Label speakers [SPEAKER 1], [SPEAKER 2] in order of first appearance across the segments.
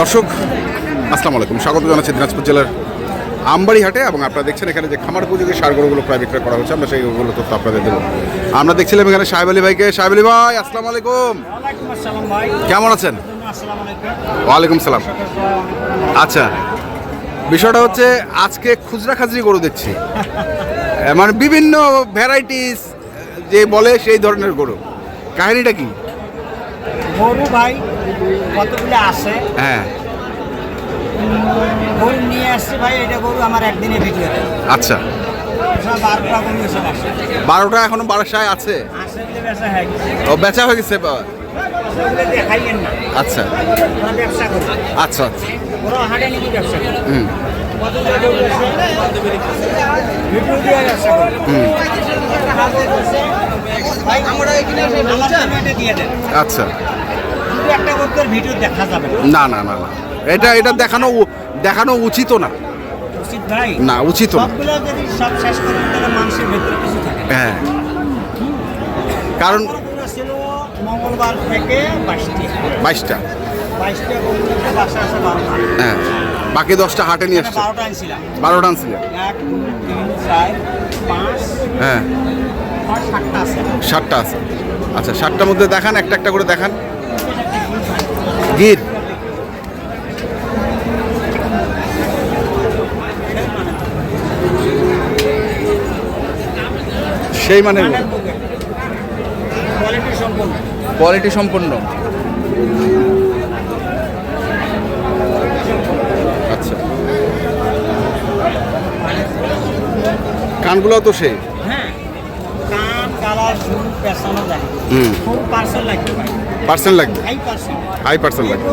[SPEAKER 1] দর্শক আসসালামু আলাইকুম। স্বাগত জানাচ্ছি দিনাজপুর জেলার আমবাড়ি হাটে এবং আপনারা দেখছেন এখানে যে খামার উপযোগী সার গরুগুলো প্রায় বিক্রয় করা হচ্ছে আমরা সেই গরুগুলো তথ্য আপনাদের দেবো। আমরা দেখছিলাম এখানে সাহেব আলী ভাইকে। সাহেব আলী ভাই আসসালামু আলাইকুম। কেমন আছেন? ওয়ালাইকুম সালাম। আচ্ছা। বিষয়টা হচ্ছে আজকে খুচরা খাজরি গরু দেখছি। মানে বিভিন্ন ভ্যারাইটিস যে বলে সেই ধরনের গরু। কাহিনীটা কি?
[SPEAKER 2] গরু ভাই কতগুলো আসে
[SPEAKER 1] হ্যাঁ।
[SPEAKER 2] গরু নিয়ে আসছি ভাই এটা গরু আমার একদিনে ভিডিও।
[SPEAKER 1] আচ্ছা।
[SPEAKER 2] বারোটা গরু এসব
[SPEAKER 1] বারোটা এখনও বারাসায় আছে?
[SPEAKER 2] হয়ে
[SPEAKER 1] ও বেচা হয়ে গেছে আচ্ছা। আচ্ছা আচ্ছা।
[SPEAKER 2] নাকি
[SPEAKER 1] হুম।
[SPEAKER 2] এসে
[SPEAKER 1] আচ্ছা।
[SPEAKER 2] ভিডিও দেখা যাবে না।
[SPEAKER 1] না না না এটা এটা দেখানো দেখানো উচিত না।
[SPEAKER 2] উচিত
[SPEAKER 1] না উচিত না। হ্যাঁ। কারণ
[SPEAKER 2] মঙ্গলবার থেকে বাইশটা।
[SPEAKER 1] হ্যাঁ। বাকি দশটা হাটে নিয়ে আসছে।
[SPEAKER 2] বারোটা আনছিলাম। এক তিন পাঁচ
[SPEAKER 1] হ্যাঁ।
[SPEAKER 2] সাতটা
[SPEAKER 1] ষাটটা আছে। আচ্ছা ষাটটার মধ্যে দেখান একটা একটা করে দেখান। গির। সেই মানে
[SPEAKER 2] কোয়ালিটি
[SPEAKER 1] সম্পন্ন। আচ্ছা। কানগুলো তো সেই।
[SPEAKER 2] হ্যাঁ কান কালার
[SPEAKER 1] হুম।
[SPEAKER 2] খুব পার্সেল লাগবে ভাই
[SPEAKER 1] পার্সেন্ট লাগবে?
[SPEAKER 2] High
[SPEAKER 1] percent. লাগবে।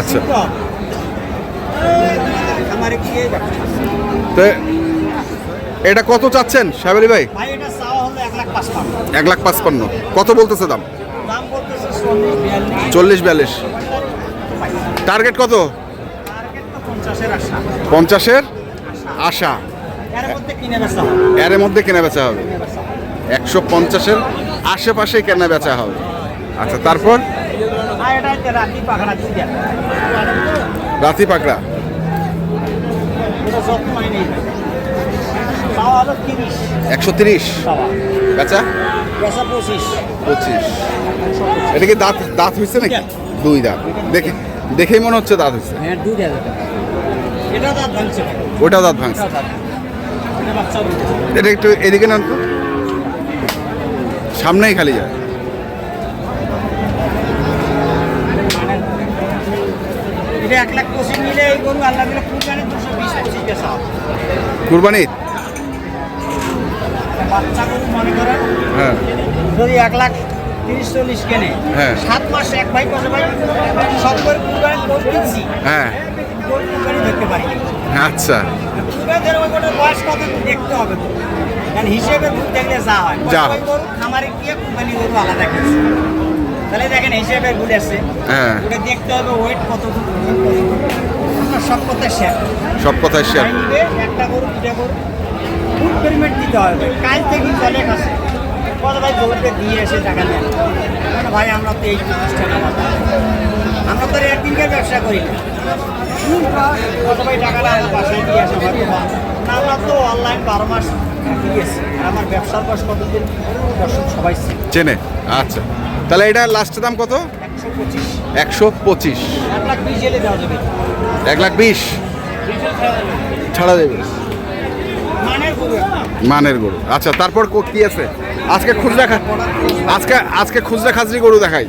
[SPEAKER 1] আচ্ছা। তো এটা কত চাচ্ছেন সাহেব ভাই?
[SPEAKER 2] এক লাখ পাঁচ পাঁচ
[SPEAKER 1] পাঁচপান্ন। কত বলতেছে দাম?
[SPEAKER 2] চল্লিশ বিয়াল্লিশ।
[SPEAKER 1] টার্গেট কত?
[SPEAKER 2] পঞ্চাশের আশা। এর মধ্যে কিনে
[SPEAKER 1] এর মধ্যে কেনা বেচা হবে। একশো পঞ্চাশের আশেপাশে কেনা বেচা হবে? আচ্ছা তারপর?
[SPEAKER 2] রাতি
[SPEAKER 1] পাকড়া একশো তিরিশ? বেচা?
[SPEAKER 2] পঁচিশ।
[SPEAKER 1] এটা কি দাঁত দাঁত হয়েছে নাকি? দুই দাঁত। দেখে দেখেই মনে হচ্ছে দাঁত হয়েছে।
[SPEAKER 2] হ্যাঁ এটা দাঁত ভাঙছে। ভাই।
[SPEAKER 1] দাঁত ভাঙছে।
[SPEAKER 2] এটা
[SPEAKER 1] একটু এদিকে নান তো।
[SPEAKER 2] পঁচিশ বেচা হবে
[SPEAKER 1] কুরবানির
[SPEAKER 2] মনে
[SPEAKER 1] হ্যাঁ।
[SPEAKER 2] যদি এক লাখ তিরিশ চল্লিশ কেনে
[SPEAKER 1] হ্যাঁ।
[SPEAKER 2] সাত মাস এক ভাই পাশে ভাই সব করে কুরবানি গরু কিনছি।
[SPEAKER 1] হ্যাঁ।
[SPEAKER 2] গরু কুরবানি ধরতে পারি
[SPEAKER 1] আচ্ছা।
[SPEAKER 2] ওই বয়স কত দেখতে হবে। হিসেবে ভুল দেখলে যা হয়।
[SPEAKER 1] যা
[SPEAKER 2] খামারে গিয়ে কুরবানি গরু আলাদা কিনছে তাহলে দেখেন হিসেবে ভুল আছে।
[SPEAKER 1] হ্যাঁ।
[SPEAKER 2] ওটা দেখতে হবে ওয়েট কত সব কথা শেয়ার
[SPEAKER 1] সব কথাই শেয়ার
[SPEAKER 2] একটা গরু দুটা গরু ফুল পেমেন্ট দিতে হবে। কাল থেকে চলে কাছে কত ভাই গরুকে দিয়ে এসে টাকা নেন ভাই আমরা তো এই প্রতিষ্ঠান আমরা তো একদিনকার ব্যবসা করি না। কত ভাই টাকাটা আমার বাসায় দিয়ে আসে হয়তো আমরা তো অনলাইন বারো মাস আমার ব্যবসার বয়স কতদিন? দর্শক সবাই
[SPEAKER 1] চেনে। আচ্ছা। তাহলে এটা লাস্টের দাম কত?
[SPEAKER 2] একশো পঁচিশ। এক লাখ বিশ ছাড়া
[SPEAKER 1] দেবে।
[SPEAKER 2] মানের গরু
[SPEAKER 1] আচ্ছা তারপর কো- কি আছে? আজকে খুচরা খা আজকে আজকে খুচরা খাজরি গরু দেখাই।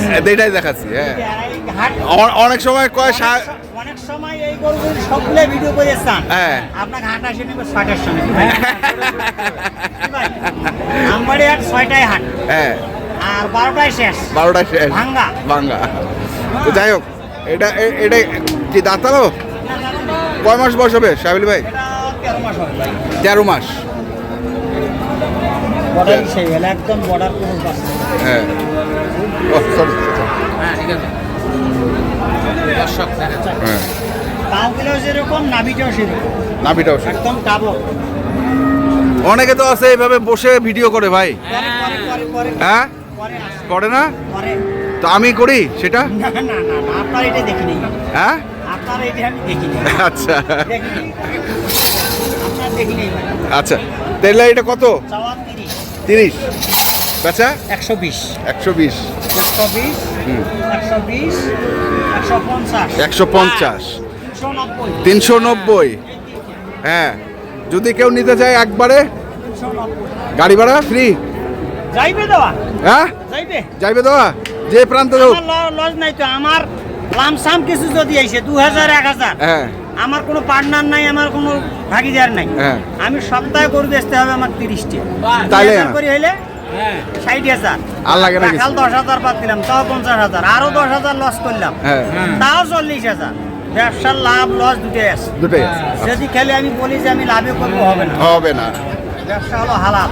[SPEAKER 2] হ্যাঁ,
[SPEAKER 1] এটাই দেখাচ্ছি হ্যাঁ। অনেক সময় কয় সা-
[SPEAKER 2] সময় এই গরুগুলো সবগুলো ভিডিও করে চান।
[SPEAKER 1] হ্যাঁ।
[SPEAKER 2] আপনাকে হাট আসে ছয়টার সময়? আমবাড়ি হাট ছয়টায় হাট।
[SPEAKER 1] হ্যাঁ।
[SPEAKER 2] আর বারোটায় শেষ।
[SPEAKER 1] বারোটা শেষ।
[SPEAKER 2] ভাঙ্গা।
[SPEAKER 1] ভাঙ্গা। তো যাই হোক এটা এটা কি দাঁতালো? কয় মাস বয়স হবে সাহেব ভাই?
[SPEAKER 2] তেরো মাস একদম বর্ডার কোনো
[SPEAKER 1] হ্যাঁ। ও সরি
[SPEAKER 2] হ্যাঁ ঠিক আছে।
[SPEAKER 1] হ্যাঁ।
[SPEAKER 2] পাগুলো যেরকম নাভিটাও সেরকম।
[SPEAKER 1] নাভিটাও
[SPEAKER 2] একদম ডাবল
[SPEAKER 1] অনেকে তো আছে এইভাবে বসে ভিডিও করে ভাই। হ্যাঁ?
[SPEAKER 2] করে
[SPEAKER 1] না? তো আমি করি সেটা?
[SPEAKER 2] না না না না আপনার এটা দেখি
[SPEAKER 1] হ্যাঁ?
[SPEAKER 2] আপনার এটা আমি দেখি
[SPEAKER 1] আচ্ছা। আচ্ছা। তাহলে এটা কত?
[SPEAKER 2] তিরিশ।
[SPEAKER 1] বেচা?
[SPEAKER 2] একশো বিশ।
[SPEAKER 1] একশো বিশ।
[SPEAKER 2] একশো বিশ একশো বিশ একশো পঞ্চাশ।
[SPEAKER 1] একশো পঞ্চাশ।
[SPEAKER 2] তিনশো নব্বই।
[SPEAKER 1] হ্যাঁ। যদি কেউ নিতে চায় একবারে? গাড়ি ভাড়া? ফ্রি
[SPEAKER 2] যাইবে দেওয়া?
[SPEAKER 1] হ্যাঁ?
[SPEAKER 2] যাইবে?
[SPEAKER 1] যাইবে দেওয়া? যে প্রান্তে
[SPEAKER 2] লজ নাই তো। আমার লামসাম কিছু যদি আইসে দু হাজার এক হাজার।
[SPEAKER 1] হ্যাঁ।
[SPEAKER 2] আমার কোনো পার্টনার নাই আমার কোনো ভাগিদার নাই।
[SPEAKER 1] হ্যাঁ।
[SPEAKER 2] আমি সপ্তাহে করে বেচতে হবে আমার তিরিশটি।
[SPEAKER 1] না।
[SPEAKER 2] করে হইলে ষাট হাজার।
[SPEAKER 1] আর লাগে না
[SPEAKER 2] কাল দশ হাজার বাদ দিলাম তাও পঞ্চাশ হাজার। আরও দশ হাজার লস করলাম।
[SPEAKER 1] হ্যাঁ।
[SPEAKER 2] তাও চল্লিশ হাজার। ব্যবসার লাভ লস দুটোই আছে।
[SPEAKER 1] দুটোই আছে।
[SPEAKER 2] যদি খেলে আমি বলি যে আমি লাভে করব হবে না।
[SPEAKER 1] হবে না।
[SPEAKER 2] ব্যবসা হলো হালাল।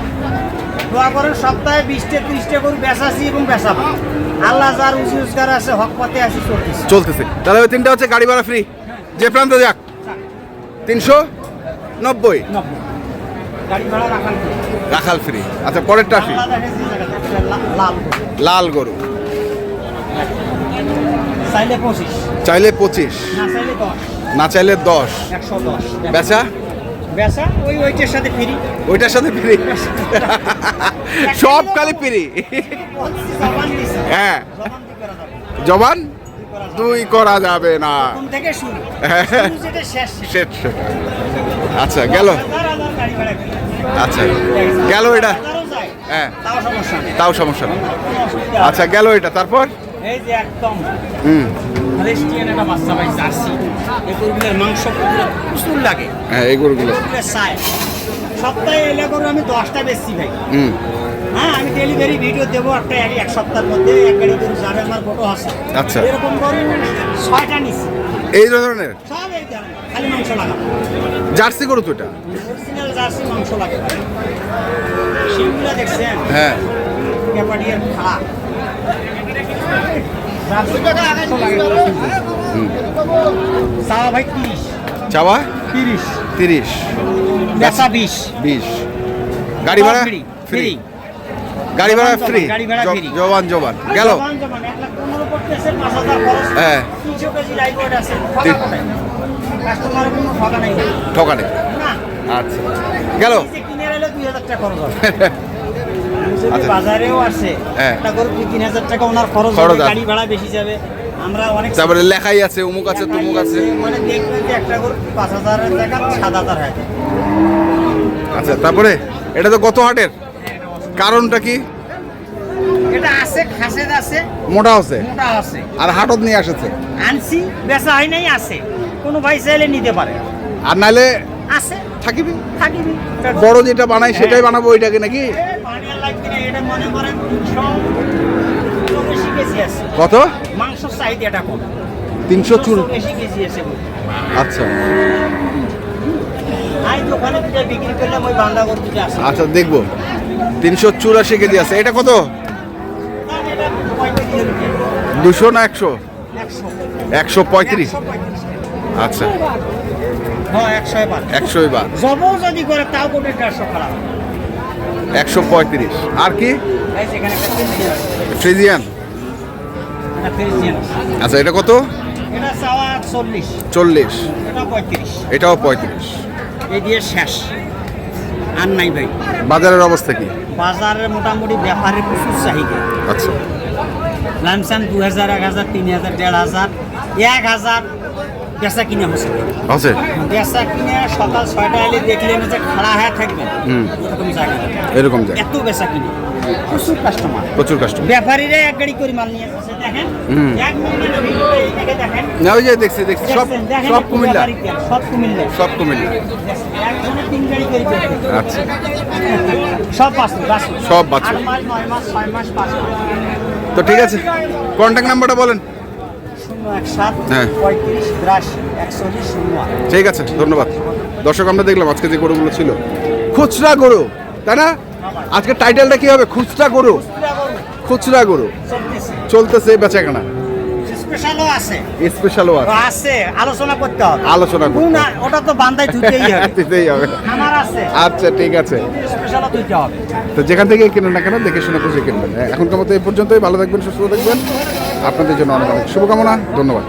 [SPEAKER 2] দোয়া করেন সপ্তাহে বিশটা ত্রিশটা করে বেচাছি এবং বেচাবো আল্লাহ যার উঁচু রোজগার আছে হক পথে আছি চলতেছি।
[SPEAKER 1] চলতেছে। তাহলে ওই তিনটা হচ্ছে গাড়ি ভাড়া ফ্রি যে প্রান্তে যাক। তিনশো নব্বই। রাখাল ফ্রি। আচ্ছা পরেরটা আসি
[SPEAKER 2] লাল
[SPEAKER 1] গরু।
[SPEAKER 2] চাইলে পঁচিশ। না চাইলে দশ।
[SPEAKER 1] বেচা?
[SPEAKER 2] বেচা? ওই ওইটার সাথে ফ্রি।
[SPEAKER 1] ওইটার সাথে ফ্রি। সব খালি ফ্রি। হ্যাঁ।
[SPEAKER 2] জবান?
[SPEAKER 1] দুই করা যাবে না। হ্যাঁ। আচ্ছা গেল। আচ্ছা গেল এটা। হ্যাঁ।
[SPEAKER 2] তাও সমস্যা হবে
[SPEAKER 1] আচ্ছা গেল এটা। তারপর?
[SPEAKER 2] এই যে একদম।
[SPEAKER 1] হুম।
[SPEAKER 2] হলেস্টিয়ান একটা বাচ্চা ভাই জার্সি। এই গরুগুলোর মাংস প্রচুর লাগে।
[SPEAKER 1] হ্যাঁ এই গরুগুলো।
[SPEAKER 2] চায়। সপ্তাহে এলে গরু আমি দশটা বেচছি ভাই। হ্যাঁ আমি ডেলিভারি ভিডিও দেবো একটা এক সপ্তাহের মধ্যে এক গাড়ি গরু যাবে আমার ফটো আছে।
[SPEAKER 1] আচ্ছা।
[SPEAKER 2] এরকম গরু ছয়টা নিছি।
[SPEAKER 1] এই ধরনের?
[SPEAKER 2] সব এই ধরনের, খালি মাংস লাগাবো।
[SPEAKER 1] জার্সি গরু তো এটা?
[SPEAKER 2] অরিজিনাল জার্সি মাংস লাগে শিমগুলো দেখছেন?
[SPEAKER 1] হ্যাঁ।
[SPEAKER 2] ক্যাপাডিয়ার খাড়া জার্সি মাংস লাগে
[SPEAKER 1] হুম।
[SPEAKER 2] চাওয়া ভাই তিরিশ।
[SPEAKER 1] চাওয়া?
[SPEAKER 2] তিরিশ।
[SPEAKER 1] তিরিশ।
[SPEAKER 2] বেচা বিশ।
[SPEAKER 1] বিশ। গাড়ি ভাড়া
[SPEAKER 2] ফ্রি
[SPEAKER 1] গাড়ি ভাড়া ফ্রি। জবান জবান গেল। হ্যাঁ।
[SPEAKER 2] ঠকা নেই।
[SPEAKER 1] আচ্ছা গেল? আচ্ছা।
[SPEAKER 2] বাজারেও আসে
[SPEAKER 1] হ্যাঁ।
[SPEAKER 2] একটা তিন হাজার টাকা ওনার খরচ
[SPEAKER 1] খরচ
[SPEAKER 2] গাড়ি ভাড়া বেশি যাবে।
[SPEAKER 1] তারপরে লেখাই আছে অমুক আছে তমুক আছে।
[SPEAKER 2] মানে দেখবেন যে একটা গরু পাঁচ হাজারের টাকা সাত হাজার
[SPEAKER 1] আচ্ছা তারপরে? এটা তো গত হাটের। কারণটা কি?
[SPEAKER 2] এটা আছে খাসের আছে।
[SPEAKER 1] মোটা আছে।
[SPEAKER 2] মোটা আছে।
[SPEAKER 1] আর হাটত নিয়ে আসেছে।
[SPEAKER 2] আনছি বেচা হয় নাই আছে। কোনো ভাই চাইলে নিতে পারে।
[SPEAKER 1] আর নাইলে
[SPEAKER 2] আছে।
[SPEAKER 1] থাকিবি?
[SPEAKER 2] থাকিবি।
[SPEAKER 1] বড় যেটা বানাই সেটাই বানাবো ওইটাকে নাকি?
[SPEAKER 2] এটা মনে করেন
[SPEAKER 1] কত?
[SPEAKER 2] মাংস চাহিদাটা কম
[SPEAKER 1] তিনশো চুল।
[SPEAKER 2] কেজি আছে
[SPEAKER 1] আচ্ছা। আচ্ছা দেখব। তিনশো চুরাশি কেজি আছে। এটা কত? দুশো না একশো?
[SPEAKER 2] একশো।
[SPEAKER 1] পঁয়ত্রিশ। আচ্ছা। একশোই বা
[SPEAKER 2] জবও যদি করে তাও কোটি দেড়শো খারাপ।
[SPEAKER 1] একশো পঁয়ত্রিশ। আর কি?
[SPEAKER 2] ফ্রিজিয়ান।
[SPEAKER 1] আচ্ছা এটা কত?
[SPEAKER 2] চল্লিশ।
[SPEAKER 1] এটাও পঁয়ত্রিশ।
[SPEAKER 2] এই দিয়ে শেষ। আর নাই ভাই।
[SPEAKER 1] বাজারের অবস্থা কি?
[SPEAKER 2] বাজারের মোটামুটি ব্যাপারে প্রচুর চাহিদা।
[SPEAKER 1] আচ্ছা।
[SPEAKER 2] লামসাম দু হাজার এক হাজার তিন হাজার দেড় হাজার এক হাজার পেঁচা কিনে
[SPEAKER 1] আছে?
[SPEAKER 2] পেঁচা কিনে সকাল ছয়টা এলে দেখলেন যে খাড়া হয়ে থাকবেন
[SPEAKER 1] হুম।
[SPEAKER 2] এরকম জায়গা।
[SPEAKER 1] এরকম যায়
[SPEAKER 2] এত বেচা কিনে। প্রচুর কাস্টমার
[SPEAKER 1] প্রচুর কাস্টমার
[SPEAKER 2] ব্যাপারীরা এক গাড়ি করে মাল নিয়ে আসছে দেখেন। এক
[SPEAKER 1] না ওই যে দেখছি দেখছি। সব সব
[SPEAKER 2] একটু
[SPEAKER 1] কুমিল্লা।
[SPEAKER 2] সব কুমিল্লা।
[SPEAKER 1] সব কুমিল্লা।
[SPEAKER 2] একজনে তিন গাড়ি করে
[SPEAKER 1] আচ্ছা।
[SPEAKER 2] সব বাস্তব
[SPEAKER 1] সব।
[SPEAKER 2] আট মাস নয় মাস ছয় মাস পাঁচ মাস।
[SPEAKER 1] তো ঠিক আছে। কন্ট্যাক্ট নাম্বারটা বলেন। ঠিক আছে ধন্যবাদ। দর্শক আমরা দেখলাম আজকে যে গরুগুলো ছিল। খুচরা গরু তাই না? আজকে টাইটেলটা কি হবে? খুচরা গরু। খুচরা গরু।
[SPEAKER 2] চলতেছে।
[SPEAKER 1] বেচাকেনা।
[SPEAKER 2] স্পেশালও আছে।
[SPEAKER 1] স্পেশালও আছে।
[SPEAKER 2] আছে আলোচনা করতে হবে।
[SPEAKER 1] আলোচনা করতে
[SPEAKER 2] ওটা তো বান্দায় ধুতেই হবে।
[SPEAKER 1] দিতেই হবে।
[SPEAKER 2] আমার আছে।
[SPEAKER 1] আচ্ছা ঠিক আছে।
[SPEAKER 2] স্পেশালও ধুতে হবে।
[SPEAKER 1] তো যেখান থেকে কিনেন না কেন দেখে শুনে খুশি কিনবেন। এখনকার মতো এই পর্যন্তই। ভালো থাকবেন সুস্থ থাকবেন। আপনাদের জন্য অনেক অনেক শুভকামনা ধন্যবাদ।